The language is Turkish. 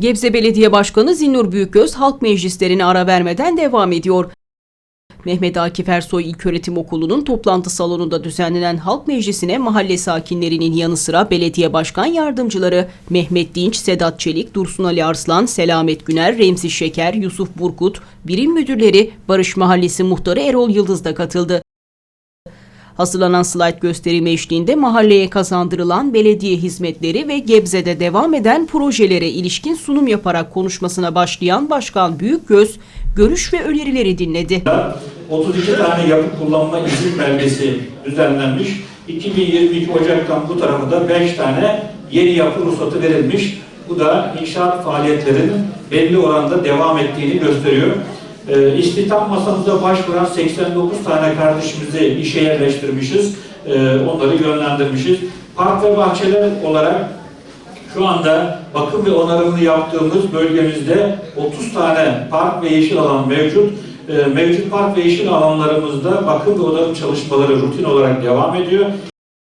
Gebze Belediye Başkanı Zinnur Büyükgöz halk meclislerine ara vermeden devam ediyor. Mehmet Akif Ersoy İlköğretim Okulu'nun toplantı salonunda düzenlenen halk meclisine mahalle sakinlerinin yanı sıra belediye başkan yardımcıları Mehmet Dinç, Sedat Çelik, Dursun Ali Arslan, Selamet Güner, Remzi Şeker, Yusuf Burkut, birim müdürleri Barış Mahallesi muhtarı Erol Yıldız da katıldı. Hazırlanan slide gösterimi eşliğinde mahalleye kazandırılan belediye hizmetleri ve Gebze'de devam eden projelere ilişkin sunum yaparak konuşmasına başlayan Başkan Büyükgöz, görüş ve önerileri dinledi. 32 tane yapı kullanma izin belgesi düzenlenmiş. 2022 Ocak'tan bu tarafa da 5 tane yeni yapı ruhsatı verilmiş. Bu da inşaat faaliyetlerinin belli oranda devam ettiğini gösteriyor. Ee, istihdam masamıza başvuran 89 tane kardeşimizi işe yerleştirmişiz. Ee, onları yönlendirmişiz. Park ve bahçeler olarak şu anda bakım ve onarımını yaptığımız bölgemizde 30 tane park ve yeşil alan mevcut. Ee, Mevcut park ve yeşil alanlarımızda bakım ve onarım çalışmaları rutin olarak devam ediyor.